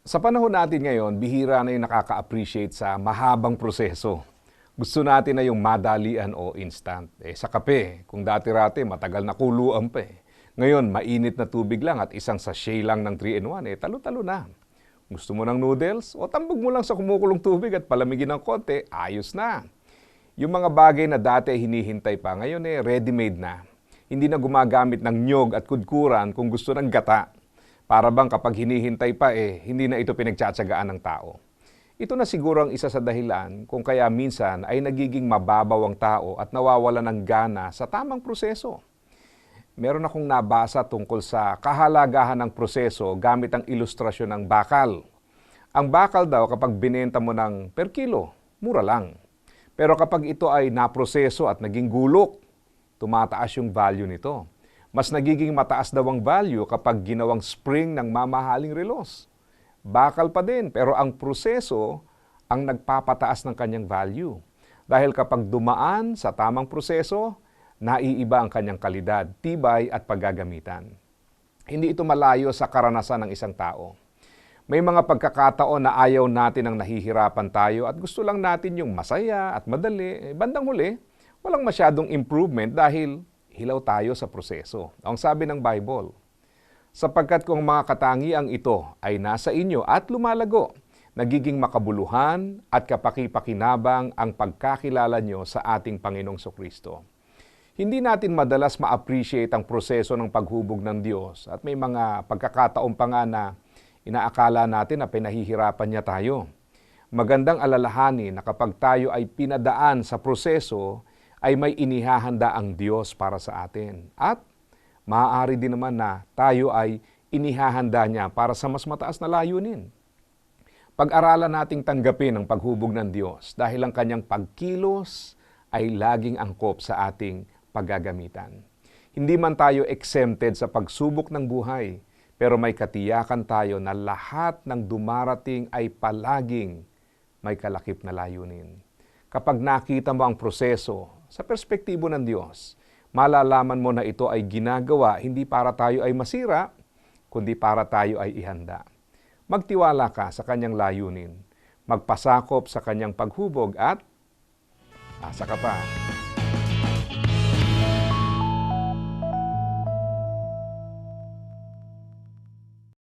Sa panahon natin ngayon, bihira na yung nakaka-appreciate sa mahabang proseso. Gusto natin na yung madalian o instant. Eh, sa kape, kung dati-rati matagal na kuluan pa eh. Ngayon, mainit na tubig lang at isang sachet lang ng 3-in-1, eh, talo-talo na. Gusto mo ng noodles? O tambog mo lang sa kumukulong tubig at palamigin ng konti, ayos na. Yung mga bagay na dati hinihintay pa, ngayon eh, ready-made na. Hindi na gumagamit ng nyog at kudkuran kung gusto ng gata. Para bang kapag hinihintay pa eh, hindi na ito pinagtsatsagaan ng tao. Ito na siguro ang isa sa dahilan kung kaya minsan ay nagiging mababaw ang tao at nawawala ng gana sa tamang proseso. Meron akong nabasa tungkol sa kahalagahan ng proseso gamit ang ilustrasyon ng bakal. Ang bakal daw kapag binenta mo ng per kilo, mura lang. Pero kapag ito ay naproseso at naging gulok, tumataas yung value nito. Mas nagiging mataas daw ang value kapag ginawang spring ng mamahaling relos. Bakal pa din, pero ang proseso ang nagpapataas ng kanyang value. Dahil kapag dumaan sa tamang proseso, naiiba ang kanyang kalidad, tibay at paggagamitan. Hindi ito malayo sa karanasan ng isang tao. May mga pagkakataon na ayaw natin ang nahihirapan tayo at gusto lang natin yung masaya at madali. Eh, Bandang huli, walang masyadong improvement dahil hilaw tayo sa proseso. Ang sabi ng Bible, sapagkat kung mga katangiang ito ay nasa inyo at lumalago, nagiging makabuluhan at kapakipakinabang ang pagkakilala nyo sa ating Panginoong Kristo. Hindi natin madalas ma-appreciate ang proseso ng paghubog ng Diyos at may mga pagkakataon pa nga na inaakala natin na pinahihirapan niya tayo. Magandang alalahanin na kapag tayo ay pinadaan sa proseso, ay may inihahanda ang Diyos para sa atin. At maaari din naman na tayo ay inihahanda niya para sa mas mataas na layunin. Pag-aralan nating tanggapin ang paghubog ng Diyos dahil ang kanyang pagkilos ay laging angkop sa ating paggagamitan. Hindi man tayo exempted sa pagsubok ng buhay, pero may katiyakan tayo na lahat ng dumarating ay palaging may kalakip na layunin. Kapag nakita mo ang proseso sa perspektibo ng Diyos, malalaman mo na ito ay ginagawa hindi para tayo ay masira, kundi para tayo ay ihanda. Magtiwala ka sa kanyang layunin, magpasakop sa kanyang paghubog at asa ka pa.